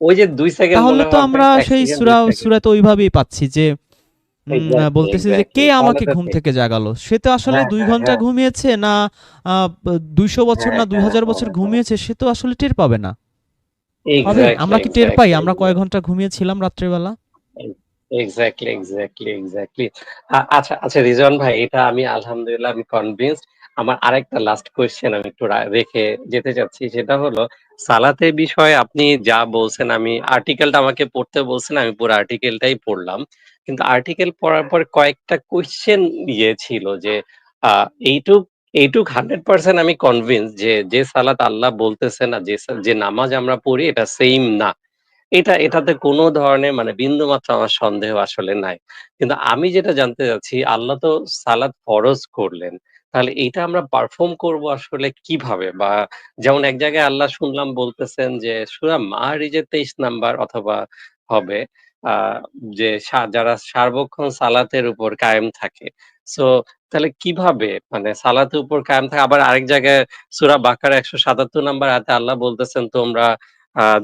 ওই যে দুই সেকেন্ড তাহলে তো আমরা সেই সূরা সূরা তো ওইভাবেই পাচ্ছি যে বলতেছে যে কে আমাকে ঘুম থেকে জাগালো? সে তো আসলে হ্যাঁ দুই হ্যাঁ ঘণ্টা হ্যাঁ। ঘুমিয়েছে না দুইশো বছর না দুই হাজার বছর ঘুমিয়েছে সে তো আসলে টের পাবে না। আমরা কি টের পাই? আমরা কয় ঘণ্টা ঘুমিয়েছিলাম রাত্রেবেলা? এক্স্যাক্টলি এক্স্যাক্টলি এক্স্যাক্টলি আচ্ছা আচ্ছা রিজন ভাই এটা আমি আলহামদুলিল্লাহ আমি কনভিন্সড আমার আরেকটা লাস্ট কোয়েশ্চেন আমি একটু রেখে যেতে চাচ্ছি, সেটা হলো, সালাতের বিষয়ে আপনি যা বলছেন, আমি আর্টিকেলটা আমাকে পড়তে বলছেন, আমি পুরো আর্টিকেলটাই পড়লাম। কিন্তু আর্টিকেল পড়ার পর কয়েকটা কোয়েশ্চেন ইয়ে ছিল যে এইটুক এইটুক হান্ড্রেড পার্সেন্ট আমি কনভিন্স যে যে সালাত আল্লাহ বলতেছেন আর যে যে নামাজ আমরা পড়ি, এটা সেম না। এটা, এটাতে কোনো ধরনের মানে বিন্দু মাত্র আমার সন্দেহ আসলে নাই। কিন্তু আমি যেটা জানতে চাচ্ছি, আল্লাহ তো সালাত ফরজ করলেন। তাহলে এটা আমরা পারফর্ম করব আসলে কীভাবে? বা যেমন এক জায়গায় আল্লাহ শুনলাম বলতেছেন যে, সুরা মাহারিজের তেইশ নাম্বার অথবা হবে যে যারা সার্বক্ষণ সালাতের উপর কায়েম থাকে। সো তাহলে কীভাবে? মানে সালাতের উপর কায়েম থাকে, আবার আরেক জায়গায় সুরা বাকার একশো সাতাত্তর নাম্বার হাতে আল্লাহ বলতেছেন, তোমরা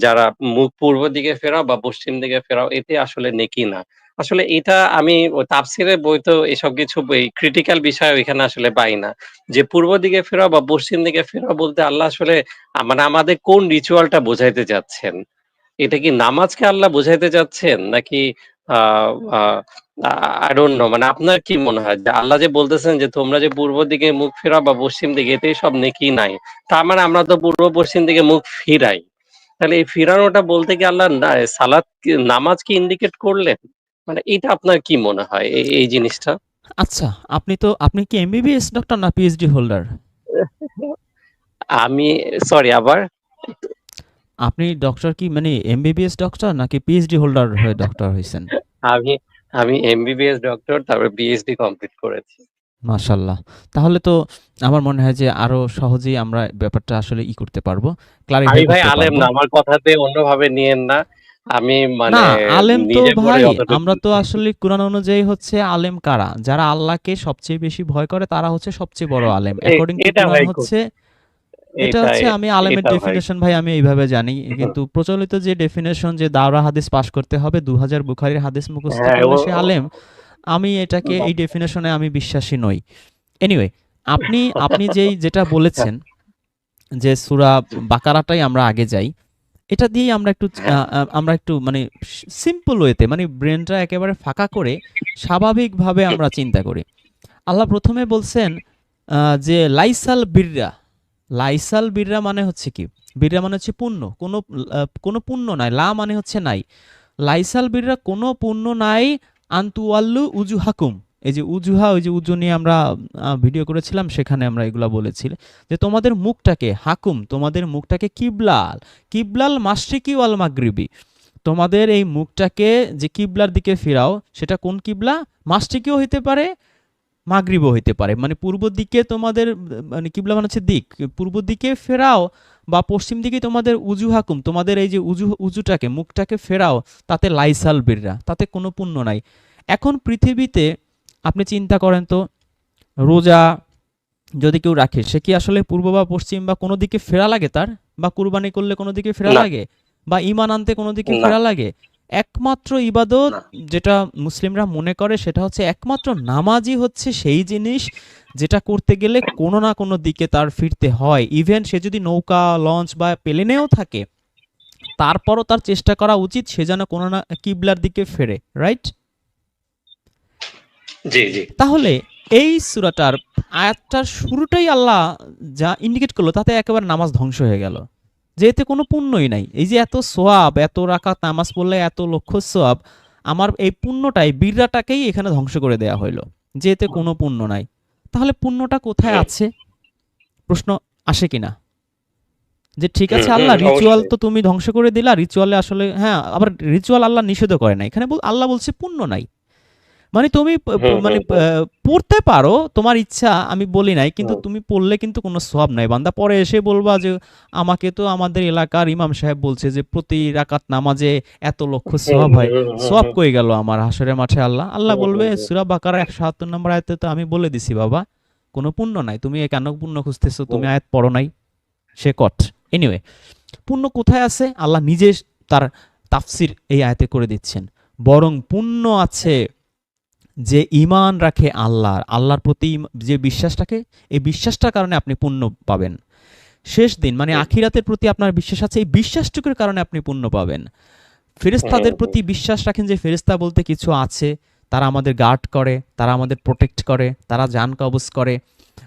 যারা মুখ পূর্ব দিকে ফেরাও বা পশ্চিম দিকে ফেরাও, এতে আসলে নেকি না। আসলে এটা আমি তাফসিরের বই তো এসব কিছু ক্রিটিক্যাল বিষয় এখানে আসলে পাই না। যে পূর্ব দিকে ফেরাও বা পশ্চিম দিকে ফেরাও বলতে আল্লাহ আসলে মানে আমাদের কোন রিচুয়ালটা বোঝাইতে চাচ্ছেন এটা কি নামাজকে আল্লাহ বোঝাইতে চাচ্ছেন নাকি মানে আপনার কি মনে হয়? যে আল্লাহ যে বলতেছেন যে তোমরা যে পূর্ব দিকে মুখ ফেরা বা পশ্চিম দিকে এতেই সব নেকি নাই। তার মানে আমরা তো পূর্ব পশ্চিম দিকে মুখ ফিরাই। তাহলে এই ফিরানোটা বলতে কি আল্লাহ কি- নামাজ কি ইন্ডিকেট করলেন? মানে এটা আপনার কি মনে হয় এই জিনিসটা? আচ্ছা আপনি তো আপনি কি এমবিবিএস ডক্টর না পিএইচডি হোল্ডার আমি সরি আবার? আপনি ডক্টর কি মানে এমবিবিএস ডক্টর নাকি পিএইচডি হোল্ডার হয়ে ডক্টর হয়েছেন আমি আমি এমবিবিএস ডক্টর তারপর পিএইচডি কমপ্লিট করেছি। মাশাল্লাহ তাহলে তো আমার মনে হয় যে আরও সহজেই আমরা ব্যাপারটা আসলে ই করতে পারব ক্লারিফাই ভাই আলেম না আমার কথাতে অন্যভাবে নিয়েন না। আমি মানে না আলেম তো নিজে পড়ে ভাই আমরা তো আসলে কোরআন অনুযায়ী হচ্ছে আলেম কারা? যারা আল্লাহকে সবচেয়ে বেশি ভয় করে তারা হচ্ছে সবচেয়ে বড় আলেম। এ- অ্যাকর্ডিং টু এটা কোরআন ভাই হচ্ছে এটা এটা হচ্ছে আমি আলেমের এটা ভাই। ডেফিনেশন ভাই আমি এইভাবে জানি। কিন্তু প্রচলিত যে ডেফিনেশন যে দাওরা হাদিস পাশ করতে হবে দু হাজার বুখারির হাদিস মুখস্থ হ্যাঁ করলে ও আলেম আমি এটাকে এই ডেফিনেশনে আমি বিশ্বাসী নই। এনিওয়ে আপনি আপনি যেই যেটা বলেছেন যে সুরা বাকারাটাই আমরা আগে যাই এটা দিয়েই আমরা একটু আমরা একটু মানে সিম্পল ওয়েতে মানে ব্রেনটা একেবারে ফাঁকা করে স্বাভাবিকভাবে আমরা চিন্তা করি। আল্লাহ প্রথমে বলছেন যে লাইসাল বিররা লাইসাল বিররা মানে হচ্ছে কি? বিররা মানে হচ্ছে পুণ্য, কোনো কোনো পুণ্য নাই, লা মানে হচ্ছে নাই। লাইসাল বিররা কোনো পুণ্য নাই আন্তুয়াল্লু উজু হাকুম এই যে উজুহা, ওই যে উজু নিয়ে আমরা ভিডিও করেছিলাম, সেখানে আমরা এগুলা বলেছি। যে তোমাদের মুখটাকে, হাকুম, তোমাদের মুখটাকে কিবলাল কিবলাল মাসরিকি ওয়াল মাগরিবি। তোমাদের এই মুখটাকে যে কিবলার দিকে ফেরাও, সেটা কোন কিবলা? মাসরিকিও হইতে পারে, মাগরিবও হইতে পারে। মানে পূর্ব দিকে তোমাদের মানে কিবলা মানে হচ্ছে দিক। পূর্ব দিকে ফেরাও বা পশ্চিম দিকে তোমাদের উজু হাকুম, তোমাদের এই যে উজু, উজুটাকে, মুখটাকে ফেরাও, তাতে লাইসাল বিররা তাতে কোনো পুণ্য নাই। এখন পৃথিবীতে আপনি চিন্তা করেন তো রোজা যদি কেউ রাখে সে কি আসলে পূর্ব বা পশ্চিম বা কোনো দিকে ফেরা লাগে তার? বা কুরবানি করলে কোনো দিকে ফেরা লাগে? বা ইমান আনতে কোনো দিকে ফেরা লাগে? একমাত্র ইবাদত যেটা মুসলিমরা মনে করে সেটা হচ্ছে একমাত্র নামাজই হচ্ছে সেই জিনিস যেটা করতে গেলে কোনো না কোনো দিকে তার ফিরতে হয়। ইভেন সে যদি নৌকা লঞ্চ বা প্লেনেও থাকে তারপরও তার চেষ্টা করা উচিত সে যেন কোনো না কিবলার দিকে ফেরে রাইট জি জি। তাহলে এই সুরাটার আয়াতটার শুরুটাই আল্লাহ যা ইন্ডিকেট করল তাতে একেবারে নামাজ ধ্বংস হয়ে গেল। যে এতে কোনো পুণ্যই নাই। এই যে এত সোয়াব এত রাকাত নামাজ পড়লে এত লক্ষ সোয়াব আমার এই পুণ্যটাই বীররাটাকেই এখানে ধ্বংস করে দেয়া হইল। যে এতে কোনো পুণ্য নাই। তাহলে পুণ্যটা কোথায় আছে? প্রশ্ন আসে কিনা? যে ঠিক আছে আল্লাহ রিচুয়াল তো তুমি ধ্বংস করে দিলা রিচুয়ালে আসলে হ্যাঁ আবার রিচুয়াল আল্লাহ নিষেধও করে না এখানে আল্লাহ বলছে পুণ্য নাই। মানে তুমি মানে পড়তে পারো তোমার ইচ্ছা আমি বলি নাই কিন্তু তুমি পড়লে কিন্তু কোনো সব নাই। বান্দা পরে এসে বলবা যে আমাকে তো আমাদের এলাকার ইমাম সাহেব বলছে যে প্রতি রাকাত নামাজে এত লক্ষ সব হয়। সব কই গেল আমার হাসরের মাঠে আল্লাহ? আল্লাহ বলবে। সুরা বাকারা একশো সাতাত্তর নম্বর আয়তে তো আমি বলে দিছি বাবা। কোনো পুণ্য নাই। তুমি এ কেন পুণ্য খুঁজতেছো? তুমি। আয়াত পড়ো নাই। সে কট এনিওয়ে পুণ্য কোথায় আছে? আল্লাহ নিজে তার তাফসির এই আয়াতে করে দিচ্ছেন। বরং পুণ্য আছে যে ঈমান রাখে আল্লাহর আল্লাহর প্রতি যে বিশ্বাস রাখে এই বিশ্বাসটার কারণে আপনি পুণ্য পাবেন। শেষ দিন মানে আখিরাতের প্রতি আপনার বিশ্বাস আছে এই বিশ্বাসটুকুর কারণে আপনি পুণ্য পাবেন। ফেরেস্তাদের প্রতি বিশ্বাস রাখেন যে ফেরেস্তা বলতে কিছু আছে তারা আমাদের গার্ড করে তারা আমাদের প্রোটেক্ট করে তারা জান কবজ করে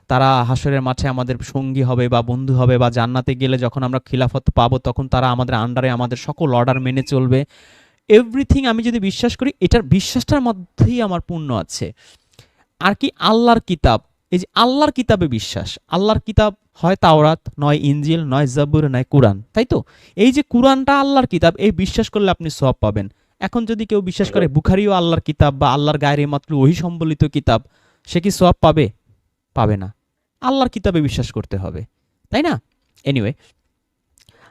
তারা হাসরের মাঠে আমাদের সঙ্গী হবে বা বন্ধু হবে বা জান্নাতে গেলে যখন আমরা খিলাফত পাবো তখন তারা আমাদের আন্ডারে আমাদের সকল অর্ডার মেনে চলবে। এভরিথিং আমি যদি বিশ্বাস করি, এটার বিশ্বাসটার মধ্যেই আমার পূর্ণ আছে। আর কি আল্লাহর কিতাব, এই যে আল্লাহর কিতাবে বিশ্বাস, আল্লাহর কিতাব হয় তাওরাত, নয় ইঞ্জিল নয় জাবুর, নয় কোরআন, তাই তো? এই যে কোরআনটা আল্লাহর কিতাব, এই বিশ্বাস করলে আপনি সব পাবেন। এখন যদি কেউ বিশ্বাস করে বুখারিও আল্লাহর কিতাব বা আল্লাহর গায়ের মাত্র ওহি সম্বলিত কিতাব, সে কি সব পাবে? পাবে না। আল্লাহর কিতাবে বিশ্বাস করতে হবে, তাই না? এনিওয়ে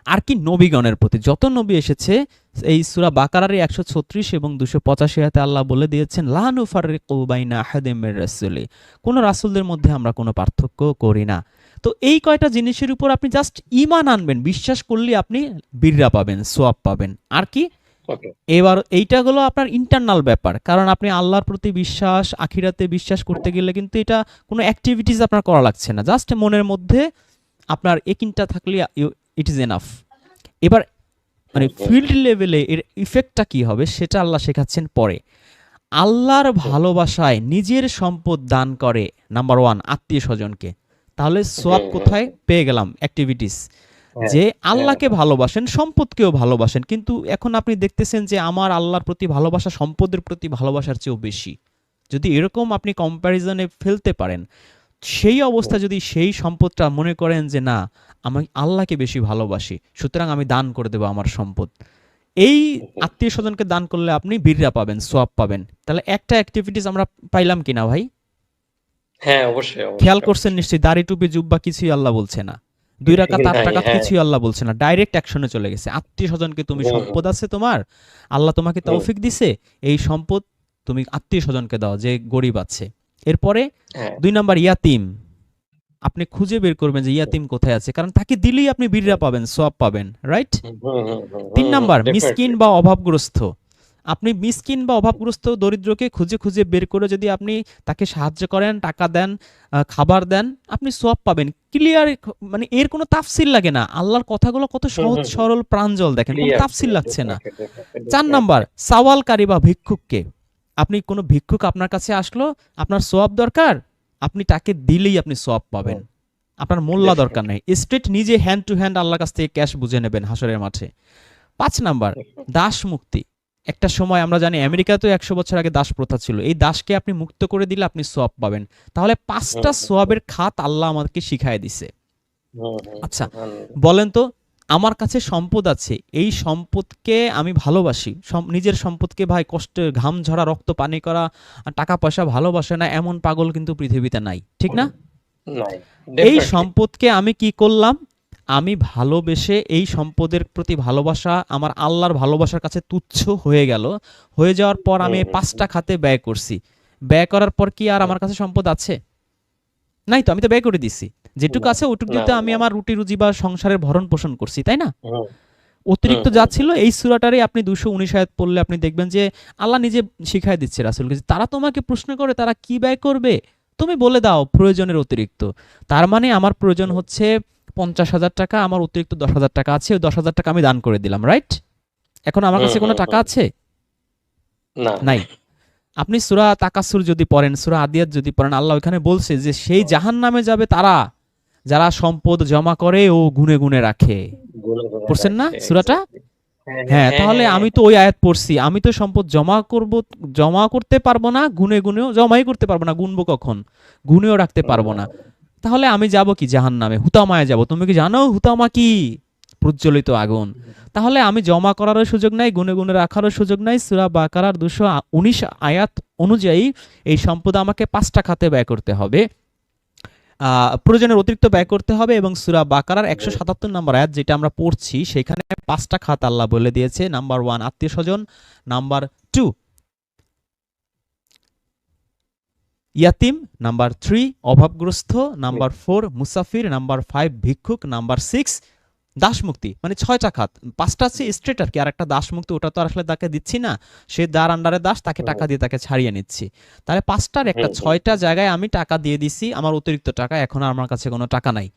আর কি নবীগণের প্রতি। যত নবী এসেছে এই সুরা বাকারারে একশো ছত্রিশ এবং দুশো পঁচাশি হাতে আল্লাহ বলে দিয়েছেন লানু ফারিকুবাইনা আহাদেমের রাসুলি। কোনো রাসুলদের মধ্যে আমরা কোনো পার্থক্য করি না। তো এই কয়টা জিনিসের উপর আপনি জাস্ট ইমান আনবেন বিশ্বাস করলে আপনি বিররা পাবেন সোয়াব পাবেন। আর কি? এবার এইটা হলো আপনার ইন্টারনাল ব্যাপার। কারণ আপনি আল্লাহর প্রতি বিশ্বাস আখিরাতে বিশ্বাস করতে গেলে কিন্তু এটা কোনো অ্যাক্টিভিটিস আপনার করা লাগছে না। জাস্ট মনের মধ্যে আপনার একিনটা থাকলে ইট ইজ এনাফ এবার মানে ফিল্ড লেভেলে এর ইফেক্টটা কি হবে সেটা আল্লাহ শেখাচ্ছেন পরে। আল্লাহর ভালোবাসায় নিজের সম্পদ দান করে নাম্বার ওয়ান আত্মীয় স্বজনকে। তাহলে সোয়াব। কোথায়? পেয়ে গেলাম অ্যাক্টিভিটিস যে আল্লাহকে ভালোবাসেন সম্পদকেও ভালোবাসেন। কিন্তু এখন আপনি দেখতেছেন যে আমার আল্লাহর প্রতি ভালোবাসা সম্পদের প্রতি ভালোবাসার চেয়েও বেশি। যদি এরকম আপনি কম্প্যারিজনে ফেলতে পারেন সেই অবস্থা যদি সেই সম্পদটা মনে করেন যে না আমি আল্লাহকে বেশি ভালোবাসি সুতরাং আমি দান করে দেবো আমার সম্পদ। এই আত্মীয় স্বজনকে দান করলে আপনি বীররা পাবেন সোয়াব পাবেন। তাহলে একটা অ্যাক্টিভিটিস আমরা পাইলাম কিনা ভাই? হ্যাঁ অবশ্যই। খেয়াল করছেন নিশ্চয়ই দাড়ি টুপি জুব্বা কিছুই আল্লাহ বলছে না। দুই আট নাই, টাকা। কিছুই আল্লাহ বলছে না ডাইরেক্ট অ্যাকশনে চলে গেছে। আত্মীয় স্বজনকে তুমি সম্পদ আছে তোমার আল্লাহ তোমাকে। তৌফিক দিছে এই সম্পদ তুমি আত্মীয় স্বজনকে দাও যে গরিব আছে। এরপরে হ্যাঁ। দুই নাম্বার ইয়াতিম। আপনি খুঁজে বের করবেন যে ইয়াতিম কোথায় আছে কারণ তাকে দিলেই আপনি বীররা পাবেন সব পাবেন রাইট তিন নাম্বার মিসকিন বা অভাবগ্রস্ত। আপনি মিসকিন বা অভাবগ্রস্ত দরিদ্রকে খুঁজে খুঁজে বের করে যদি আপনি তাকে সাহায্য করেন টাকা দেন খাবার দেন আপনি সব পাবেন। ক্লিয়ার মানে এর কোনো তাফসিল লাগে না। আল্লাহর কথাগুলো কত সহজ। সরল প্রাঞ্জল দেখেন কোনো তাফসিল লাগছে না। চার নাম্বার সাওয়ালকারী বা ভিক্ষুককে। আপনি কোনো ভিক্ষুক আপনার কাছে আসলো আপনার সোয়াব দরকার? আপনি তাকে দিলেই আপনি সোয়াব পাবেন। আপনার মোল্লা দরকার নেই। স্ট্রেট নিজে হ্যান্ড টু হ্যান্ড আল্লাহর কাছ থেকে ক্যাশ বুঝে নেবেন হাসরের মাঠে। পাঁচ নাম্বার দাস মুক্তি। একটা সময় আমরা জানি আমেরিকাতেও একশো বছর আগে দাস প্রথা ছিল। এই দাসকে আপনি মুক্ত করে দিলে আপনি সোয়াব পাবেন। তাহলে পাঁচটা সোয়াবের খাত আল্লাহ আমাদেরকে শিখাই দিছে। আচ্ছা। বলেন তো আমার কাছে সম্পদ আছে এই সম্পদকে আমি ভালোবাসি। নিজের সম্পদকে ভাই কষ্টে ঘাম ঝরা রক্ত পানি করা টাকা পয়সা ভালোবাসে না এমন পাগল কিন্তু পৃথিবীতে নাই। ঠিক না? এই সম্পদকে আমি কি করলাম? আমি ভালোবেসে এই সম্পদের প্রতি ভালোবাসা আমার আল্লাহর ভালোবাসার কাছে তুচ্ছ হয়ে গেল। হয়ে যাওয়ার পর আমি পাঁচটা খাতে ব্যয় করছি। ব্যয় করার পর কি আর আমার কাছে সম্পদ আছে? নাই তো আমি তো ব্যয় করে দিছি। যেটুকু আছে ওটুকু দিতে আমি আমার রুটি রুজি বা সংসারের ভরণ পোষণ করছি তাই না? অতিরিক্ত যা ছিল এই সুরাটারে আপনি দুশো উনিশ আয়াত পড়লে আপনি দেখবেন যে আল্লাহ নিজে শিখাই দিচ্ছে রাসুলকে তারা তোমাকে প্রশ্ন করে তারা কি ব্যয় করবে? তুমি বলে দাও প্রয়োজনের অতিরিক্ত। তার মানে আমার প্রয়োজন হচ্ছে পঞ্চাশ হাজার টাকা আমার অতিরিক্ত দশ হাজার টাকা আছে ওই দশ হাজার টাকা আমি দান করে দিলাম রাইট? এখন আমার কাছে কোনো টাকা আছে? না। নাই। আপনি সুরা তাকাসুর যদি পড়েন সুরা আদিয়াত যদি পড়েন আল্লাহ ওখানে বলছে যে সেই জাহান নামে যাবে তারা যারা সম্পদ জমা করে ও গুনে গুনে রাখে। পড়ছেন না রাখছে, সূরাটা? exactly. হ্যাঁ, হ্যাঁ তাহলে হ্যাঁ, আমি তো ওই আয়াত পড়ছি। আমি তো সম্পদ জমা করব জমা করতে পারব না গুনে গুনেও জমাই করতে পারব না গুনবো কখন? গুনেও রাখতে পারব না। তাহলে আমি যাব কি জাহান নামে হুতামায় যাব। তুমি কি জানো হুতামা কি? প্রজ্বলিত আগুন। তাহলে আমি জমা করারও সুযোগ নাই গুনে গুনে রাখারও সুযোগ নাই, সুরা বাকারার দুশো উনিশ আয়াত অনুযায়ী এই সম্পদ আমাকে পাঁচটা খাতে ব্যয় করতে হবে। প্রয়োজনের অতিরিক্ত ব্যয় করতে হবে এবং সুরা বাকারার একশো সাতাত্তর নম্বর আয়াত যেটা আমরা পড়ছি, সেখানে পাঁচটা খাত আল্লাহ বলে দিয়েছে। নাম্বার ওয়ান, আত্মীয় স্বজন। নাম্বার টু, ইয়াতিম। নাম্বার থ্রি, অভাবগ্রস্ত। নাম্বার ফোর, মুসাফির। নাম্বার ফাইভ, ভিক্ষুক। নাম্বার সিক্স দাস মুক্তি মানে ছয়টা খাত। পাঁচটা আছে স্ট্রেট আর কি আর একটা দাস মুক্তি ওটা তো আসলে তাকে দিচ্ছি না। সে যার আন্ডারে দাস তাকে টাকা দিয়ে তাকে ছাড়িয়ে নিচ্ছি। তাহলে পাঁচটার একটা। ছয়টা জায়গায় আমি টাকা দিয়ে দিছি আমার অতিরিক্ত টাকা এখন আর আমার কাছে কোনো টাকা নাই।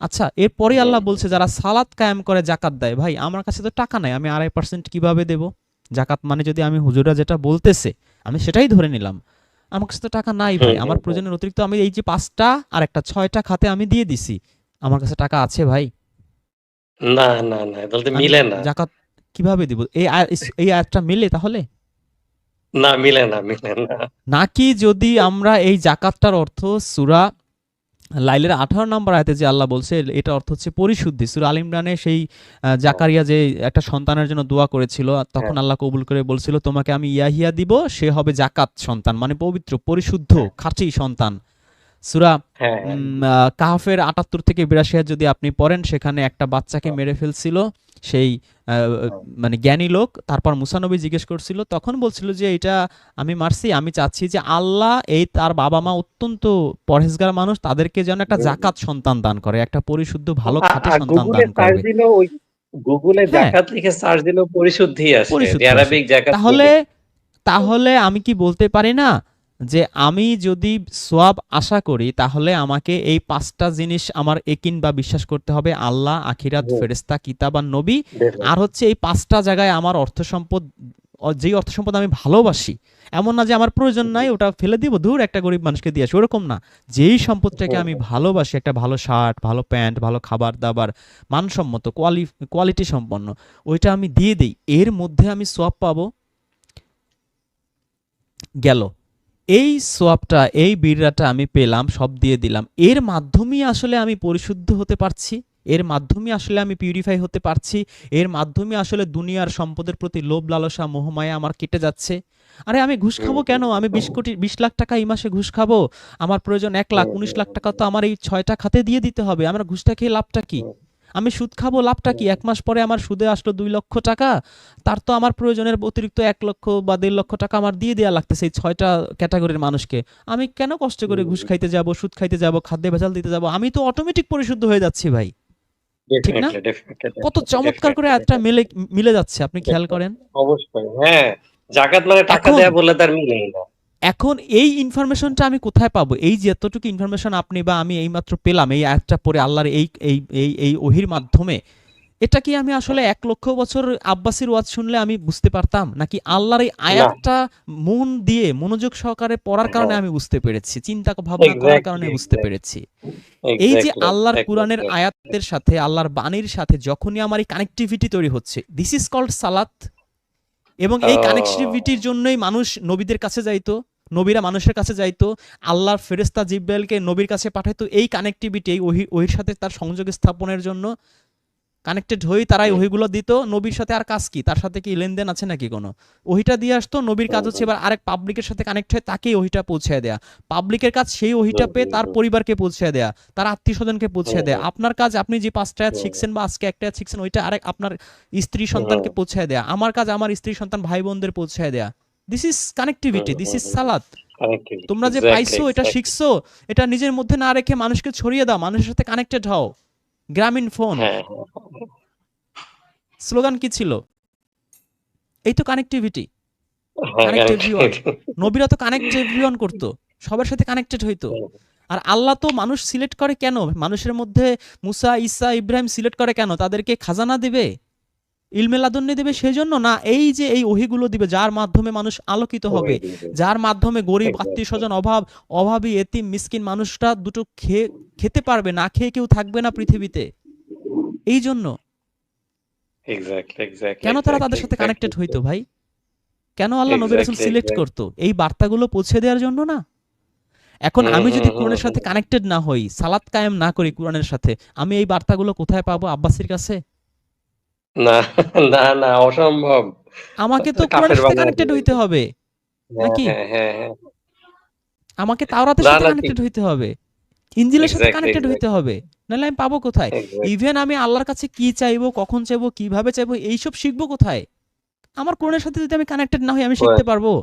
আচ্ছা এরপরে। আল্লাহ বলছে যারা সালাত কায়েম করে জাকাত দেয় ভাই আমার কাছে তো টাকা নাই আমি আড়াই পার্সেন্ট কীভাবে দেব? জাকাত মানে যদি আমি হুজুরা যেটা বলতেছে আমি সেটাই ধরে নিলাম। আমার কাছে তো টাকা নাই ভাই আমার। প্রয়োজনের অতিরিক্ত আমি এই যে পাঁচটা আর একটা ছয়টা খাতে আমি দিয়ে দিছি। আমার কাছে টাকা আছে ভাই। না না না তাহলে তো মিলে না। জাকাত কীভাবে দিব? এই এই আয়াতটা মিলে তাহলে? না মিলে না মিলে না। নাকি যদি আমরা এই জাকাতটার অর্থ সুরা লাইলের আঠারো নম্বর আয়াতে যে আল্লাহ বলছে এটা অর্থ হচ্ছে পরিশুদ্ধি। সুরা আল ইমরানে সেই জাকারিয়া যে একটা সন্তানের জন্য দোয়া করেছিল তখন আল্লাহ কবুল করে বলছিল তোমাকে আমি ইয়াহিয়া দিব সে হবে জাকাত সন্তান মানে পবিত্র পরিশুদ্ধ খাঁটি সন্তান। সুরা হ্যাঁ। কাহাফের আটাত্তর থেকে বিরাশি যদি আপনি পড়েন সেখানে একটা বাচ্চাকে মেরে ফেলছিল সেই মানে জ্ঞানী লোক। তারপর মুসানবী জিজ্ঞেস করছিল তখন বলছিল যে এটা আমি মারছি আমি চাচ্ছি যে আল্লাহ এই তার বাবা মা অত্যন্ত পরহেজগার মানুষ তাদেরকে যেন একটা জাকাত সন্তান দান করে একটা পরিশুদ্ধ ভালো খাঁটি সন্তান দান ওই গুগলে হ্যাঁ। জাকাত লিখে সার্চ দিলেও পরিশুদ্ধি আসে পরিশুদ্ধি যে আসে। আরবিক জাকাত তাহলে তাহলে আমি কি বলতে পারি না যে আমি যদি সোয়াব আশা করি তাহলে আমাকে এই পাঁচটা জিনিস আমার একিন বা বিশ্বাস করতে হবে আল্লাহ আখিরাত। ফেরেস্তা কিতাব আর নবী। আর হচ্ছে এই পাঁচটা জায়গায় আমার অর্থ সম্পদ যেই অর্থ সম্পদ আমি ভালোবাসি এমন না যে আমার প্রয়োজন নাই ওটা ফেলে দিব দূর একটা গরিব মানুষকে দিয়ে আসি ওরকম না। যেই সম্পদটাকে আমি ভালোবাসি একটা ভালো শার্ট ভালো প্যান্ট ভালো খাবার দাবার মানসম্মত কোয়ালি কোয়ালিটি সম্পন্ন ওইটা আমি দিয়ে দিই এর মধ্যে আমি সোয়াব পাবো গেল। এই সোয়াবটা, এই বিড়াটা আমি পেলাম, সব দিয়ে দিলাম। এর মাধ্যমেই আসলে আমি পরিশুদ্ধ হতে পারছি, এর মাধ্যমে আসলে আমি পিউরিফাই হতে পারছি, এর মাধ্যমে আসলে দুনিয়ার সম্পদের প্রতি লোভ, লালসা, মোহমায়া আমার কেটে যাচ্ছে। আরে আমি ঘুষ খাব কেন? আমি বিশ কোটি, বিশ লাখ টাকা এই মাসে ঘুষ খাব। আমার প্রয়োজন এক লাখ, উনিশ লাখ টাকা তো আমার এই ছয়টা খাতে দিয়ে দিতে হবে। আমার ঘুষটা খেয়ে লাভটা কি? আমি সুদ খাব লাভটা কি? এক মাস পরে আমার সুদে আসলো দুই লক্ষ টাকা তার তো আমার প্রয়োজনের অতিরিক্ত এক লক্ষ বা দেড় লক্ষ টাকা আমার দিয়ে দেওয়া লাগতেছে এই ছয়টা ক্যাটাগরির মানুষকে। আমি কেন কষ্ট করে ঘুষ খাইতে যাব সুদ খাইতে যাব খাদ্যে ভেজাল দিতে যাব? আমি তো অটোমেটিক পরিশুদ্ধ হয়ে যাচ্ছি ভাই। ঠিক না? কত চমৎকার করে একটা মিলে মিলে যাচ্ছে আপনি খেয়াল করেন। অবশ্যই হ্যাঁ। জাকাত মানে টাকা দেয়া বললে তার মিলেই না। এখন এই ইনফরমেশনটা আমি কোথায় পাবো? এই যে এতটুকু ইনফরমেশন আপনি বা আমি এইমাত্র পেলাম এই আয়াতটা পরে আল্লাহর এই এই এই এই ওহির মাধ্যমে এটা কি আমি আসলে এক লক্ষ বছর আব্বাসির ওয়াজ শুনলে আমি বুঝতে পারতাম? নাকি আল্লাহর এই আয়াতটা মন দিয়ে মনোযোগ সহকারে পড়ার কারণে আমি বুঝতে পেরেছি চিন্তা ভাবনা করার কারণে বুঝতে পেরেছি। এই যে আল্লাহর কোরআনের আয়াতের সাথে আল্লাহর বাণীর সাথে যখনই আমার এই কানেক্টিভিটি তৈরি হচ্ছে দিস ইজ কল্ড সালাত এবং এই কানেকটিভিটির জন্যই মানুষ নবীদের কাছে যাইতো নবীরা মানুষের কাছে যাইতো আল্লাহর ফেরেস্তা জিব্রাইলকে নবীর কাছে পাঠাইতো। এই কানেকটিভিটি ওহির সাথে তার সংযোগ স্থাপনের জন্য কানেক্টেড হয়েই তারাই। ওহিগুলো দিত। নবীর সাথে আর কাজ কি? তার সাথে কি লেনদেন আছে নাকি কোনো? ওহিটা দিয়ে আসতো নবীর কাজ হচ্ছে এবার আরেক পাবলিকের সাথে কানেক্ট হয়ে তাকেই ওহিটা পৌঁছে দেয়া। পাবলিকের কাজ সেই ওহিটা পেয়ে তার পরিবারকে পৌঁছে দেয়া তার আত্মীয় স্বজনকে পৌঁছে দেয়া আপনার কাজ আপনি যে পাঁচটা শিখছেন বা আজকে একটা শিখছেন ওইটা আরেক আপনার স্ত্রী সন্তানকে। পৌঁছে দেয়া। আমার কাজ আমার স্ত্রী সন্তান ভাই বোনদের পৌঁছে দেয়া this is connectivity this is সালাত। তোমরা যে পাইছো এটা শিখছো এটা নিজের মধ্যে না রেখে মানুষকে ছড়িয়ে দাও মানুষের সাথে কানেক্টেড হও। গ্রামীণ ফোন। হ্যাঁ, হ্যাঁ, স্লোগান কি ছিল? এই তো কানেক্টিভিটি হ্যাঁ. নবীরা তো কানেক্ট এভরিওয়ান করতো। সবার সাথে কানেক্টেড হইতো। আর আল্লাহ তো মানুষ সিলেক্ট করে কেন? মানুষের মধ্যে মুসা ইসা ইব্রাহিম সিলেক্ট করে কেন? তাদেরকে খাজানা দিবে? ইলমে লাদন্নি দেবে সেই জন্য না এই যে এই ওহিগুলো দিবে যার মাধ্যমে মানুষ আলোকিত হবে যার মাধ্যমে গরিব আত্মীয় স্বজন অভাব অভাবী এতিম মিসকিন মানুষটা দুটো খেয়ে খেতে পারবে না খেয়ে কেউ থাকবে না পৃথিবীতে। এই জন্য। কেন তারা তাদের সাথে কানেক্টেড হইতো ভাই? কেন আল্লাহ নবী রাসূল সিলেক্ট করতো? এই বার্তাগুলো পৌঁছে দেওয়ার জন্য না? এখন আমি যদি কোরআনের সাথে কানেক্টেড না হই সালাত কায়েম না করি কোরআনের সাথে আমি এই বার্তাগুলো কোথায় পাবো আব্বাসির কাছে? না না না অসম্ভব। আমাকে তো কোরআনের সাথে কানেক্টেড হইতে হবে। হ্যাঁ, নাকি? হ্যাঁ হ্যাঁ আমাকে তাওরাতের সাথে কানেক্টেড হইতে হবে। ইঞ্জিলের সাথে কানেক্টেড হইতে হবে। নাহলে আমি পাবো কোথায়? ইভেন আমি আল্লাহর কাছে কি চাইব কখন চাইব কীভাবে চাইব এইসব শিখব কোথায়? আমার কোরআনের সাথে যদি আমি কানেক্টেড না হই আমি শিখতে পারব?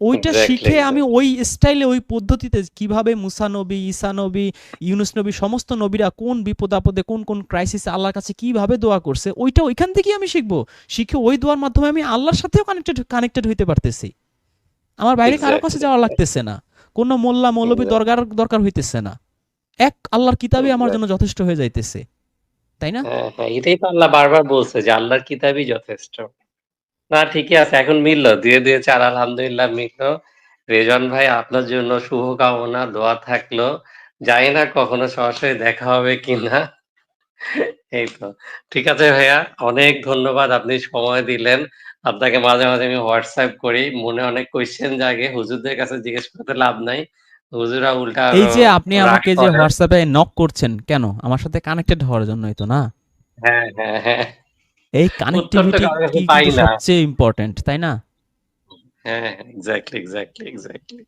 ওইটা শিখে আমি ওই স্টাইলে ওই পদ্ধতিতে কীভাবে মুসা নবী ঈসা নবী ইউনুস নবী সমস্ত নবীরা কোন বিপদ আপদে কোন কোন ক্রাইসিসে আল্লাহর কাছে কীভাবে দোয়া করছে ওইটা ওইখান থেকেই আমি শিখব। শিখে ওই দোয়ার মাধ্যমে আমি আল্লাহর সাথেও কানেক্টেড কানেক্টেড হইতে পারতেছি। আমার বাইরে কারও কাছে যাওয়া লাগতেছে না। কোনো মোল্লা মৌলবী দরকার দরকার হইতেছে না। এক আল্লাহর কিতাবই আমার জন্য যথেষ্ট হয়ে যাইতেছে। তাই না? হ্যাঁ হ্যাঁ এটাই তো আল্লাহ বারবার বলছে যে আল্লাহর কিতাবই যথেষ্ট। না ঠিকই আছে এখন মিললো। দুয়ে দুয়ে চার আলহামদুলিল্লাহ মিললো। রেজন ভাই আপনার জন্য শুভকামনা দোয়া থাকল। জানি না কখনো সরাসরি দেখা হবে কিনা। এই তো। ঠিক আছে ভাইয়া অনেক ধন্যবাদ আপনি সময় দিলেন। আপনাকে মাঝে মাঝে আমি হোয়াটসঅ্যাপ করি। মনে অনেক কোয়েশ্চেন জাগে। হুজুরদের কাছে জিজ্ঞেস করতে লাভ নাই। হুজুরা উল্টা এই যে আপনি আমাকে যে হোয়াটসঅ্যাপে নক করছেন কেন? আমার সাথে কানেক্টেড হওয়ার জন্যই তো না? হ্যাঁ হ্যাঁ হ্যাঁ। এই কানেক্টিভিটি। সবচেয়ে ইম্পর্টেন্ট তাই না? হ্যাঁ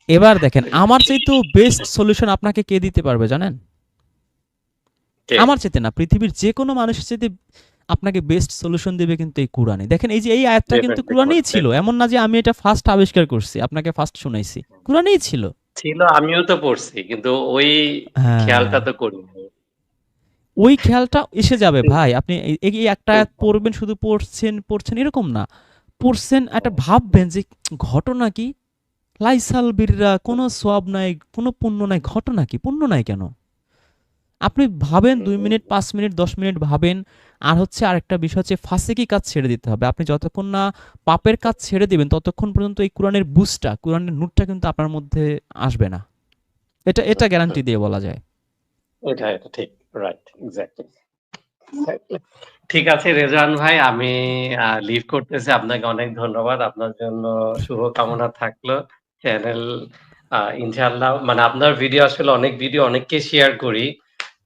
এবার দেখেন আমার চাইতেও বেস্ট সলিউশন আপনাকে কে দিতে পারবে জানেন? আমার চাইতে না পৃথিবীর যে কোনো মানুষের চাইতে আপনাকে বেস্ট সলিউশন দিবে কিন্তু এই কোরআনে দেখেন এই যে এই আয়াতটা কিন্তু কোরআনেই ছিল এমন না যে আমি এটা ফার্স্ট আবিষ্কার করছি আপনাকে ফার্স্ট শুনাইছি। কোরআনেই ছিল। ছিল আমিও তো পড়ছি কিন্তু ওই হ্যাঁ। খেয়ালটা তো করিনি। ওই খেয়ালটা এসে যাবে ভাই। আপনি এই- একটা পড়বেন শুধু পড়ছেন পড়ছেন এরকম না। পড়ছেন একটা ভাববেন যে ঘটনা কি? লাইসাল বীররা কোনো সব নাই কোনো পুণ্য নাই ঘটনা কি? পুণ্য নাই কেন? আপনি ভাবেন দুই মিনিট পাঁচ মিনিট দশ মিনিট ভাবেন আর হচ্ছে আরেকটা বিষয় হচ্ছে ফাঁসেকি কাজ ছেড়ে দিতে হবে? আপনি যতক্ষণ না পাপের কাজ ছেড়ে দিবেন ততক্ষণ পর্যন্ত এই কোরআনের বুস্টটা কোরআনের নুটটা কিন্তু আপনার মধ্যে আসবে না। এটা এটা গ্যারান্টি দিয়ে বলা যায়। এটা এটা ঠিক। রাইট এক্স্যাক্টলি ঠিক আছে রেজান ভাই আমি লিভ করতেছি। আপনাকে অনেক ধন্যবাদ। আপনার জন্য শুভকামনা থাকল। চ্যানেল ইনশাআল্লাহ মানে আপনার ভিডিও আসলে অনেক ভিডিও অনেককে শেয়ার করি।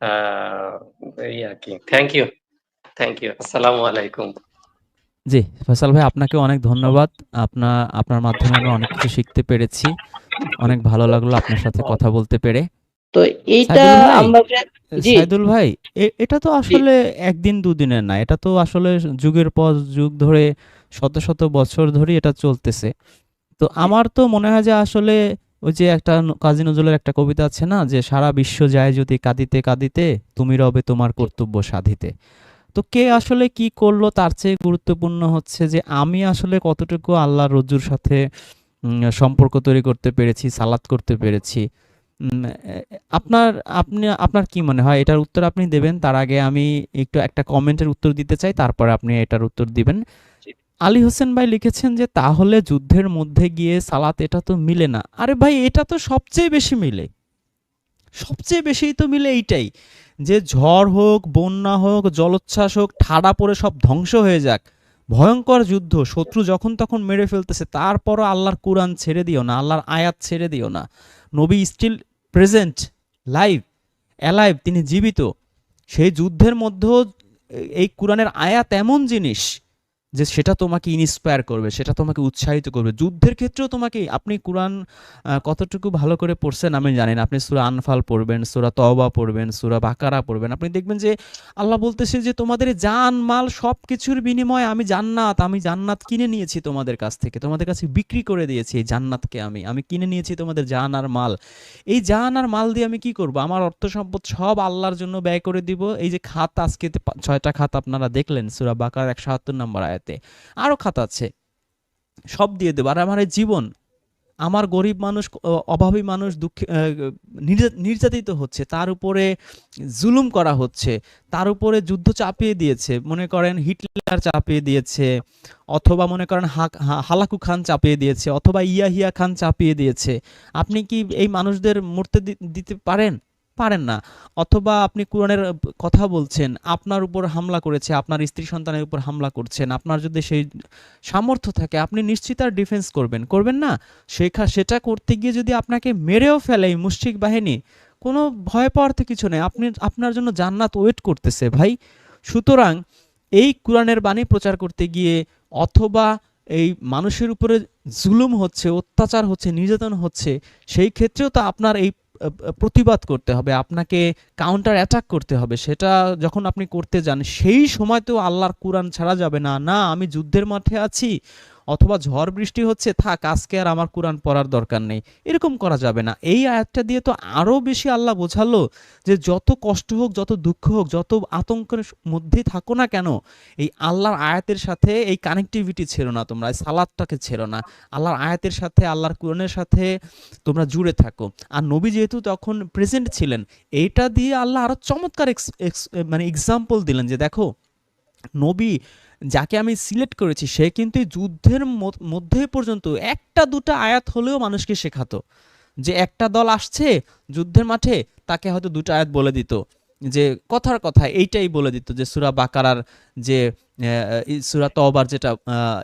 আহ, এই আর কি। থ্যাংক ইউ থ্যাংক ইউ আসসালামু আলাইকুম। জি ফয়সাল ভাই আপনাকে অনেক ধন্যবাদ। আপনার আপনার মাধ্যমে আমি অনেক কিছু শিখতে পেরেছি। অনেক ভালো লাগল আপনার সাথে কথা বলতে পেরে। তো এইটা আমরা জি। সাইদুল ভাই এটা তো আসলে একদিন দুদিনের না এটা তো আসলে যুগের পর যুগ ধরে শত শত বছর ধরে এটা চলতেছে। তো আমার তো মনে হয় যে আসলে ওই যে একটা কাজী নজরুলের একটা কবিতা আছে না যে সারা বিশ্ব যায় যদি কাঁদিতে কাঁদিতে তুমি রবে তোমার কর্তব্য সাধিতে। তো কে আসলে কি করল তার চেয়ে গুরুত্বপূর্ণ হচ্ছে যে আমি আসলে কতটুকু আল্লাহ রজ্জুর সাথে সম্পর্ক তৈরি করতে পেরেছি সালাত করতে পেরেছি। আপনার আপনি আপনার কি মনে হয়? এটার উত্তর আপনি দেবেন। তার আগে আমি একটু একটা কমেন্টের উত্তর দিতে চাই তারপরে আপনি এটার উত্তর দিবেন। আলী হোসেন ভাই লিখেছেন যে তাহলে যুদ্ধের মধ্যে গিয়ে সালাত এটা তো মিলে না। আরে ভাই এটা তো সবচেয়ে বেশি মিলে। সবচেয়ে বেশি তো মিলে এইটাই যে ঝড় হোক বন্যা হোক জলোচ্ছ্বাস হোক ঠাডা পড়ে সব ধ্বংস হয়ে যাক। ভয়ঙ্কর যুদ্ধ শত্রু যখন তখন মেরে ফেলতেছে তারপরও আল্লাহর কোরআন ছেড়ে দিও না আল্লাহর আয়াত ছেড়ে দিও না। নবী স্টিল প্রেজেন্ট লাইভ অ্যালাইভ তিনি জীবিত। সেই যুদ্ধের মধ্যেও এই কোরআনের আয়াত এমন জিনিস যে সেটা তোমাকে ইন্সপায়ার করবে, সেটা তোমাকে উৎসাহিত করবে। যুদ্ধের ক্ষেত্রেও তোমাকে, আপনি কোরআন কতটুকু ভালো করে পড়ছেন আমি জানি না। আপনি সুরা আনফাল পড়বেন, সুরা তওবা পড়বেন, সুরা বাকারা পড়বেন। আপনি দেখবেন যে আল্লাহ বলতেছে যে তোমাদের জান, মাল সব কিছুর বিনিময়ে আমি জান্নাত আমি জান্নাত কিনে নিয়েছি তোমাদের কাছ থেকে। তোমাদের কাছে বিক্রি করে দিয়েছি এই জান্নাতকে আমি। আমি কিনে নিয়েছি তোমাদের জান আর মাল। এই জান আর মাল দিয়ে আমি কি করব? আমার অর্থ সম্পদ সব আল্লাহর জন্য ব্যয় করে দিব। এই যে খাত, আজকে ছয়টা খাত আপনারা দেখলেন, সুরা বাকার একশো সাতাত্তর নম্বর আয়াতে। আরও খাত আছে। সব দিয়ে দেবো। আর আমার জীবন, আমার গরিব মানুষ অভাবী মানুষ, দুঃখে নির্যাতিত হচ্ছে। তার উপরে জুলুম করা হচ্ছে। তার উপরে যুদ্ধ চাপিয়ে দিয়েছে। মনে করেন হিটলার চাপিয়ে দিয়েছে। অথবা মনে করেন হালাকু খান চাপিয়ে দিয়েছে। অথবা ইয়াহিয়া খান চাপিয়ে দিয়েছে। আপনি কি এই মানুষদের মরতে দিতে পারেন? পারেন না। অথবা আপনি কোরআনের কথা বলছেন, আপনার উপর হামলা করেছে, আপনার স্ত্রী সন্তানের উপর হামলা করছেন, আপনার যদি সেই সামর্থ্য থাকে, আপনি নিশ্চিত আর ডিফেন্স করবেন। করবেন না? সেখা সেটা করতে গিয়ে যদি আপনাকে মেরেও ফেলে এই মুশরিক বাহিনী, কোনো ভয় পাওয়ার তো কিছু নেই। আপনি, আপনার জন্য জান্নাত ওয়েট করতেছে ভাই। সুতরাং এই কোরআনের বাণী প্রচার করতে গিয়ে অথবা এই মানুষের উপরে জুলুম হচ্ছে, অত্যাচার হচ্ছে, নির্যাতন হচ্ছে, সেই ক্ষেত্রেও তো আপনার এই প্রতিবাদ করতে হবে, আপনাকে কাউন্টার অ্যাটাক করতে হবে, সেটা যখন আপনি করতে যান, সেই সময় তো আল্লাহর কোরআন ছাড়া যাবে না। না, আমি যুদ্ধের মাঠে আছি অথবা ঝড় বৃষ্টি হচ্ছে, থাক, আজকে আর আমার কোরআন পড়ার দরকার নেই। এরকম করা যাবে না। এই আয়াতটা দিয়ে তো আরও বেশি আল্লাহ বোঝালো যে যত কষ্ট হোক, যত দুঃখ হোক, যত আতঙ্কের মধ্যে থাকো না কেন, এই আল্লাহর আয়াতের সাথে এই কানেক্টিভিটি ছিল না তোমরা, এই সালাদটাকে ছিল না। আল্লাহর আয়াতের সাথে, আল্লাহর কোরআনের সাথে তোমরা জুড়ে থাকো। আর নবী যেহেতু তখন প্রেজেন্ট ছিলেন, এইটা দিয়ে আল্লাহ আরও চমৎকার মানে এক্সাম্পল দিলেন যে দেখো, নবী যাকে আমি সিলেক্ট করেছি, সে কিন্তু যুদ্ধের মধ্য- পর্যন্ত একটা দুটো আয়াত হলেও মানুষকে শেখাতো। যে একটা দল আসছে যুদ্ধের মাঠে, তাকে হয়তো দুটো আয়াত বলে দিত। যে কথার কথা, এইটাই বলে দিত যে সুরা বাকারার যে সুরা তওবার যেটা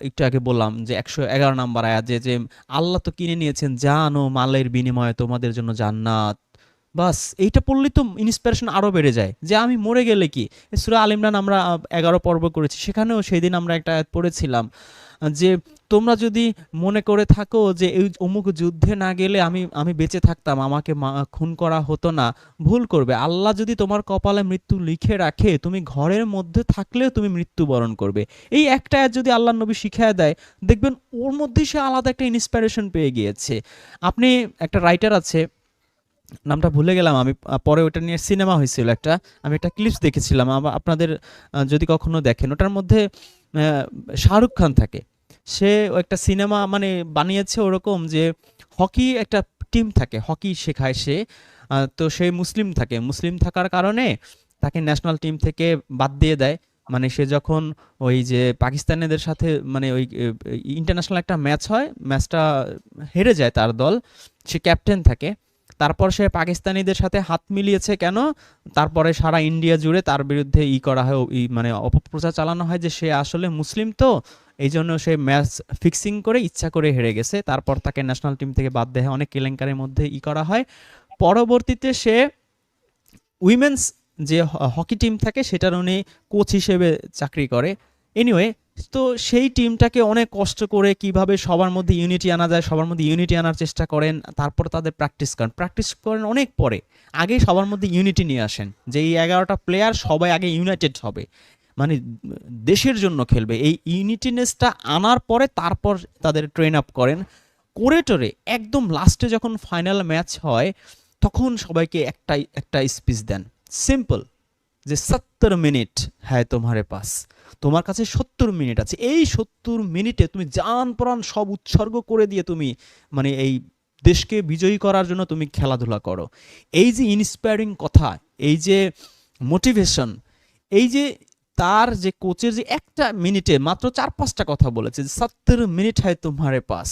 একটু আগে বললাম যে একশো এগারো নম্বর আয়াত, যে যে আল্লাহ তো কিনে নিয়েছেন জান ও মালের বিনিময়ে তোমাদের জন্য জান্নাত। বাস, এইটা পড়লেই তো ইন্সপিরেশন আরও বেড়ে যায়। যে আমি মরে গেলে কি? সুরা আল ইমরান আমরা এগারো পর্ব করেছি, সেখানেও সেই দিন আমরা একটা পড়েছিলাম, যে তোমরা যদি মনে করে থাকো যে এই অমুক যুদ্ধে না গেলে আমি আমি বেঁচে থাকতাম, আমাকে খুন করা হতো না, ভুল করবে। আল্লাহ যদি তোমার কপালে মৃত্যু লিখে রাখে, তুমি ঘরের মধ্যে থাকলেও তুমি মৃত্যুবরণ করবে। এই একটা যদি আল্লাহ নবী শিখায় দেয়, দেখবেন ওর মধ্যেই সে আলাদা একটা ইন্সপিরেশন পেয়ে গিয়েছে। আপনি একটা রাইটার আছে নামটা ভুলে গেলাম আমি পরে ওটা নিয়ে সিনেমা হয়েছিল একটা। আমি একটা ক্লিপস দেখেছিলাম আপনাদের যদি কখনো দেখেন, ওটার মধ্যে শাহরুখ খান থাকে। সে একটা সিনেমা মানে বানিয়েছে ওরকম যে, হকি একটা টিম থাকে, হকি শেখায় সে তো সে মুসলিম থাকে। মুসলিম থাকার কারণে তাকে ন্যাশনাল টিম থেকে বাদ দিয়ে দেয়। মানে সে যখন ওই যে পাকিস্তানিদের সাথে মানে ওই ইন্টারন্যাশনাল একটা ম্যাচ হয় ম্যাচটা হেরে যায় তার দল। সে ক্যাপ্টেন থাকে। তারপর সে পাকিস্তানিদের সাথে হাত মিলিয়েছে কেন? তারপরে সারা ইন্ডিয়া জুড়ে তার বিরুদ্ধে ই করা হয় ই মানে অপপ্রচার চালানো হয় যে সে আসলে মুসলিম তো। এই জন্য সে ম্যাচ ফিক্সিং করে ইচ্ছা করে হেরে গেছে। তারপর তাকে ন্যাশনাল টিম থেকে বাদ হয়, অনেক কেলেঙ্কারের মধ্যে ই করা হয়। পরবর্তীতে সে উইমেন্স যে হকি টিম থাকে সেটার উনি কোচ হিসেবে চাকরি করে। এনিওয়ে তো সেই টিমটাকে অনেক কষ্ট করে কীভাবে সবার মধ্যে ইউনিটি আনা যায়, সবার মধ্যে ইউনিটি আনার চেষ্টা করেন, তারপর তাদের প্র্যাকটিস করেন। প্র্যাকটিস করেন অনেক পরে। আগে সবার মধ্যে ইউনিটি নিয়ে আসেন। যে এই এগারোটা প্লেয়ার সবাই আগে ইউনাইটেড হবে। মানে দেশের জন্য খেলবে। এই ইউনিটিনেসটা আনার পরে তারপর তাদের ট্রেন আপ করেন। করে টোরে একদম লাস্টে যখন ফাইনাল ম্যাচ হয়, তখন সবাইকে একটাই একটা স্পিচ দেন। সিম্পল যে সত্তর মিনিট হ্যাঁ তোমারে পাস। তোমার কাছে সত্তর মিনিট আছে। এই সত্তর মিনিটে তুমি জান প্রাণ সব উৎসর্গ করে দিয়ে তুমি মানে এই দেশকে বিজয়ী করার জন্য তুমি খেলাধুলা করো। এই যে ইন্সপায়ারিং কথা, এই যে মোটিভেশন এই যে তার যে কোচের যে একটা মিনিটে মাত্র চার পাঁচটা কথা বলেছে সত্তর মিনিট হয় তোমারে পাস।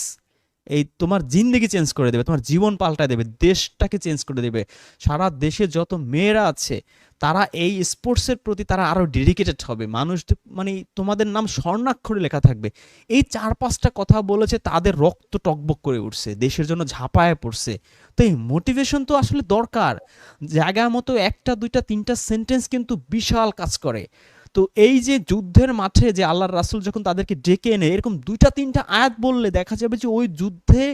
এই তোমার জিন্দগি চেঞ্জ করে দেবে, তোমার জীবন পাল্টায় দেবে, দেশটাকে চেঞ্জ করে দেবে। সারা দেশে যত মেয়েরা আছে, তারা এই স্পোর্টসের প্রতি তারা আরও ডেডিকেটেড হবে। মানুষ মানে তোমাদের নাম স্বর্ণাক্ষরে লেখা থাকবে। এই চার পাঁচটা কথা বলেছে, তাদের রক্ত টকবক করে উঠছে, দেশের জন্য ঝাঁপায় পড়ছে। তো এই মোটিভেশন তো আসলে দরকার। জায়গা মতো একটা, দুইটা, তিনটা সেন্টেন্স কিন্তু বিশাল কাজ করে। তো এই যে যুদ্ধের মাঠে যে আল্লাহর রাসুল যখন তাদেরকে ডেকে এনে এরকম দুইটা, তিনটা আয়াত বললে দেখা যাবে যে ওই যুদ্ধে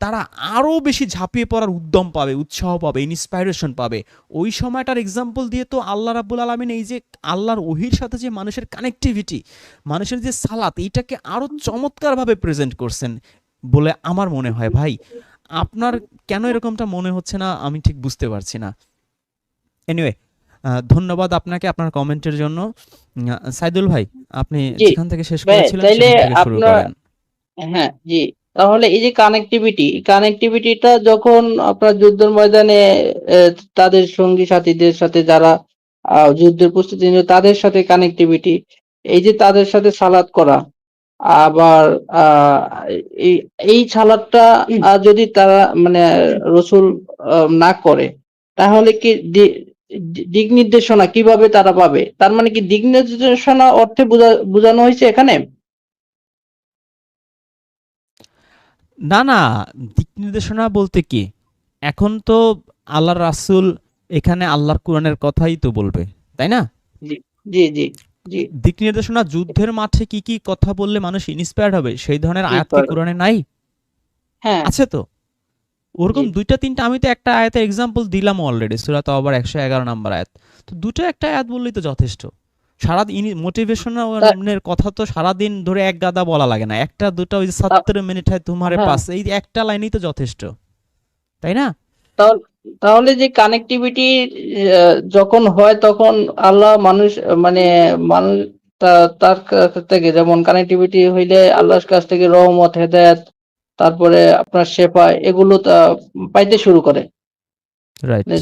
তারা আরও বেশি ঝাঁপিয়ে পড়ার উদ্যম পাবে, উৎসাহ পাবে ইন্সপাইরেশন পাবে। ওই সময়টার এক্সাম্পল দিয়ে তো আল্লাহ রাব্বুল আলমিন এই যে আল্লাহর ওহির সাথে যে মানুষের কানেক্টিভিটি মানুষের যে সালাত, এইটাকে আরও চমৎকারভাবে প্রেজেন্ট করছেন বলে আমার মনে হয়। ভাই, আপনার কেন এরকমটা মনে হচ্ছে না? আমি ঠিক বুঝতে পারছি না। এনিওয়ে ধন্যবাদ আপনাকে আপনার কমেন্টের জন্য। সাইদুল ভাই আপনি যেখান থেকে শেষ করেছিলেন শুরু আপনার- করেন। হ্যাঁ জি। তাহলে এই যে কানেক্টিভিটি কানেক্টিভিটিটা যখন আপনার যুদ্ধের ময়দানে তাদের সঙ্গী সাথীদের সাথে যারা যুদ্ধের প্রস্তুতি নিল তাদের সাথে কানেক্টিভিটি এই যে তাদের সাথে সালাদ করা আবার আহ, এই সালাদটা যদি তারা মানে রসুল না করে তাহলে কি দিক নির্দেশনা কীভাবে তারা পাবে? তার মানে কি দিক নির্দেশনা অর্থে বোঝানো হয়েছে এখানে? না না দিক নির্দেশনা বলতে কি? এখন তো আল্লাহর রাসূল এখানে আল্লাহর কোরআনের কথাই তো বলবে তাই না? জি জি জি দিক নির্দেশনা যুদ্ধের মাঠে কি কি কথা বললে মানুষ ইন্সপায়ার্ড হবে? সেই ধরনের আয়াত কি কোরআনে নাই? হ্যাঁ। আছে তো? ওরকম দুইটা তিনটা আমি তো একটা আয়াতের এক্সাম্পল দিলাম অলরেডি সূরা আবার একশো এগারো নাম্বার আয়াত। তো দুটো একটা আয়াত বললেই তো যথেষ্ট। সারাদিন মোটিভেশনের কথা তো সারাদিন ধরে এক গাদা বলা লাগে না। একটা দুটো ওই সত্তর মিনিট হয় তোমার হ্যাঁ। পাস এই একটা লাইনই তো যথেষ্ট। তাই না? তাহলে তাহলে যে কানেক্টিভিটি যখন হয় তখন আল্লাহ মানুষ মানে মানুষ তার কাছ থেকে যেমন কানেক্টিভিটি হইলে আল্লাহর কাছ থেকে রহমত হেদায়েত তারপরে আপনার শেফা এগুলো পাইতে শুরু করে।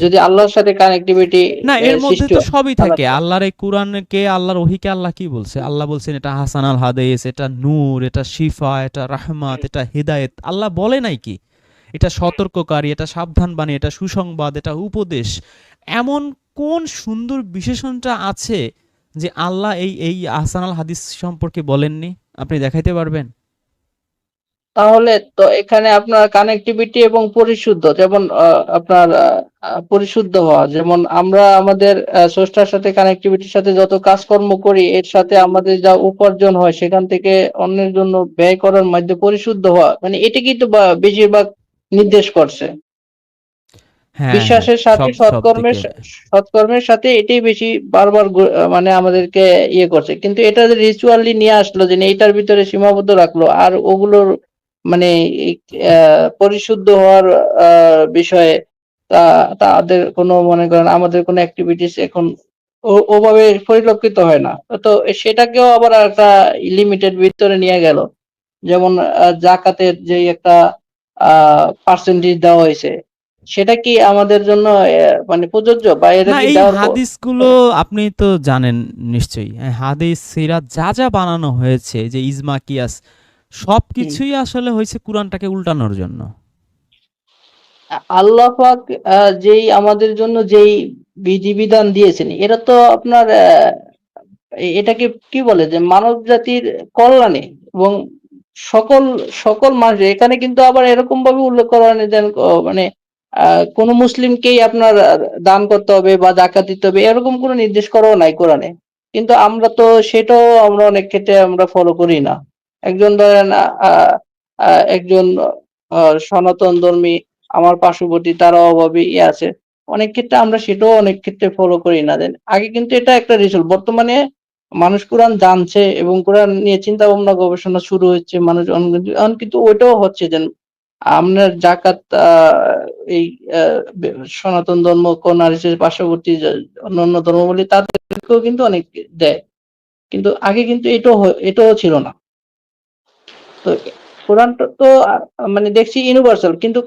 যদি আল্লাহর সাথে কানেক্টিভিটি না এর মধ্যে তো সবই থাকে। আল্লাহর এই কোরআনকে আল্লাহর ওহিকে আল্লাহ কি বলছে? আল্লাহ বলছেন এটা হাসান আল হাদিস এটা নূর এটা শিফা এটা রাহমাত এটা হিদায়েত। আল্লাহ বলে নাই কি? এটা সতর্ককারী এটা সাবধান বাণী এটা সুসংবাদ এটা উপদেশ। এমন কোন সুন্দর বিশেষণটা আছে যে আল্লাহ এই এই আহসান আল হাদিস সম্পর্কে বলেননি? আপনি দেখাইতে পারবেন? তাহলে তো এখানে আপনার কানেক্টিভিটি এবং পরিশুদ্ধ যেমন আপনার পরিশুদ্ধ হওয়া যেমন আমরা আমাদের স্রষ্টার সাথে কানেক্টিভিটির সাথে যত কাজকর্ম করি এর সাথে আমাদের যা উপার্জন হয় সেখান থেকে অন্যের জন্য ব্যয় করার মধ্যে পরিশুদ্ধ হওয়া মানে এটা কিন্তু বেশিরভাগ নির্দেশ করছে। হ্যাঁ বিশ্বাসের সাথে সব- সব সৎকর্মের সৎকর্মের সাথে এটাই বেশি বারবার মানে আমাদেরকে ইয়ে করছে। কিন্তু এটা রিচুয়ালি নিয়ে আসলো যে এটার ভিতরে সীমাবদ্ধ রাখল আর ওগুলোর মানে পরিশুদ্ধ হওয়ার বিষয়ে তাদের কোনো মনে করেন আমাদের কোনো অ্যাক্টিভিটিস এখন ওভাবে পরিলক্ষিত হয় না। তো সেটাকেও আবার একটা লিমিটেড ভিতরে নিয়ে গেল। যেমন আহ, জাকাতের যে একটা পার্সেন্টেজ দেওয়া হয়েছে সেটা কি আমাদের জন্য মানে প্রযোজ্য বা এটা কি হাদিসগুলো আপনি তো জানেন নিশ্চয়ই। হাদিস সিরাত যা যা বানানো হয়েছে যে ইজমা কিয়াস সবকিছুই আসলে হয়েছে কোরআনটাকে উল্টানোর জন্য। আল্লাহ পাক যেই আমাদের জন্য যেই বিধিবিধান দিয়েছেন, এটা তো আপনার এটাকে কি বলে যে মানব জাতির কল্যাণে এবং সকল সকল মানুষ এখানে কিন্তু আবার এরকম ভাবে উল্লেখ করা যেন মানে কোন মুসলিমকেই আপনার দান করতে হবে বা জাকাত দিতে হবে, এরকম কোনো নির্দেশ করাও নাই কোরআনে। কিন্তু আমরা তো সেটাও আমরা অনেক ক্ষেত্রে আমরা ফলো করি না। একজন ধরেন একজন সনাতন ধর্মী, আমার পার্শ্ববর্তী তারা অভাবে ইয়ে আছে। অনেক ক্ষেত্রে আমরা সেটাও অনেক ক্ষেত্রে ফলো করি না। দেন আগে কিন্তু এটা একটা রিচুয়াল বর্তমানে মানুষ কোরআন জানছে এবং কোরআন নিয়ে চিন্তা ভাবনা গবেষণা শুরু হচ্ছে মানুষ কিন্তু ওইটাও হচ্ছে যে আপনার জাকাত এই সনাতন ধর্ম হিসেবে পার্শ্ববর্তী অন্যান্য ধর্মগুলি তাদেরকেও কিন্তু অনেক দেয়। কিন্তু আগে কিন্তু এটাও এটাও ছিল না। তো কোরআনটা তো মানে দেখছি ইউনিভার্সাল কিন্তু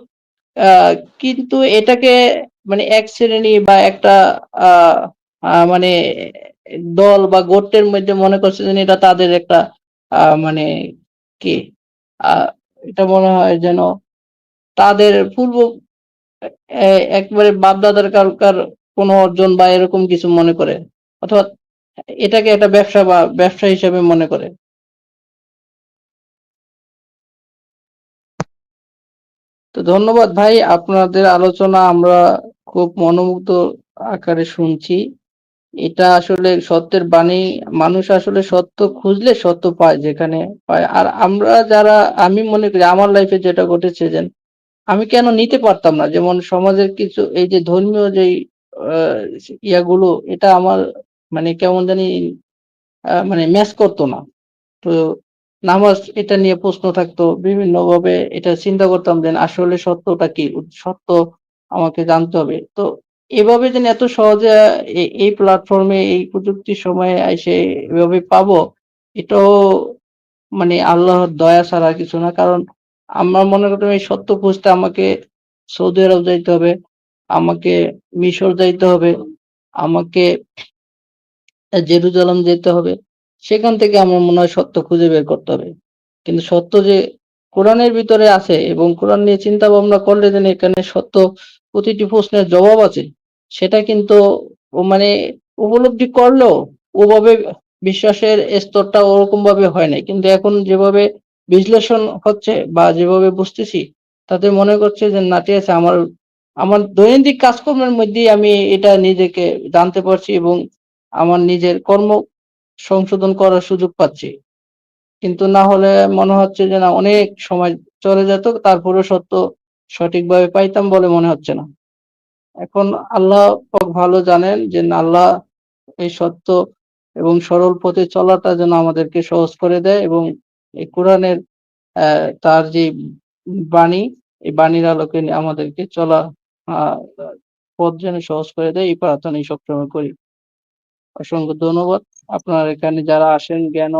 কিন্তু এটাকে মানে এক শ্রেণি বা একটা মানে দল বা গোত্রের মধ্যে মনে করছে যে এটা তাদের একটা মানে কি এটা মনে হয় যেন তাদের পূর্ব একবারে বাপদাদার কারকার কোনো অর্জন বা এরকম কিছু মনে করে, অথবা এটাকে একটা ব্যবসা বা ব্যবসা হিসেবে মনে করে। তো ধন্যবাদ ভাই, আপনাদের আলোচনা আমরা খুব মনোমুগ্ধ আকারে শুনছি। এটা আসলে সত্যের বাণী, মানুষ আসলে সত্য খুঁজলে সত্য পায় যেখানে পায়। আর আমরা যারা, আমি মনে করি আমার লাইফে যেটা ঘটেছে যে আমি কেন নিতে পারতাম না? যেমন সমাজের কিছু, এই যে ধর্মীয় যে ইয়াগুলো, এটা আমার মানে কেমন জানি মানে ম্যাচ করতো না। তো নামাজ এটা নিয়ে প্রশ্ন থাকতো বিভিন্ন ভাবে এটা চিন্তা করতাম যে আসলে সত্যটা কি? সত্য আমাকে জানতে হবে। তো এভাবে যেন এত সহজে এই প্ল্যাটফর্মে এই প্রযুক্তির সময়ে এসে এভাবে পাবো, এটাও মানে আল্লাহর দয়া ছাড়া কিছু না। কারণ আমরা মনে করতাম এই সত্য খুঁজতে আমাকে সৌদি আরব যাইতে হবে, আমাকে মিশর যাইতে হবে, আমাকে জেরুজালাম যেতে হবে। সেখান থেকে আমার মনে হয় সত্য খুঁজে বের করতে হবে। কিন্তু সত্য যে কোরআনের ভিতরে আছে এবং কোরআন নিয়ে চিন্তা ভাবনা করলে যেন এখানে সত্য প্রতিটি প্রশ্নের জবাব আছে, সেটা কিন্তু মানে উপলব্ধি করলেও ওভাবে বিশ্বাসের স্তরটা ওরকম ভাবে হয় নাই। কিন্তু এখন যেভাবে বিশ্লেষণ হচ্ছে বা যেভাবে বুঝতেছি, তাতে মনে করছে যে নাটি আছে, আমার আমার দৈনন্দিন কাজকর্মের মধ্যেই আমি এটা নিজেকে জানতে পারছি এবং আমার নিজের কর্ম সংশোধন করার সুযোগ পাচ্ছি। কিন্তু না হলে মনে হচ্ছে যে না, অনেক সময় চলে যেত তারপরে সত্য সঠিকভাবে পাইতাম বলে মনে হচ্ছে না। এখন আল্লাহ ভালো জানেন যে আল্লাহ এই সত্য এবং সরল পথে চলাটা যেন আমাদেরকে সহজ করে দেয় এবং এই কোরআনের তার যে বাণী, এই বাণীর আলোকে আমাদেরকে চলা পথ যেন সহজ করে দেয়, এই প্রার্থনাই সবসময় করি। অসংখ্য ধন্যবাদ। আপনার এখানে যারা আসেন জ্ঞান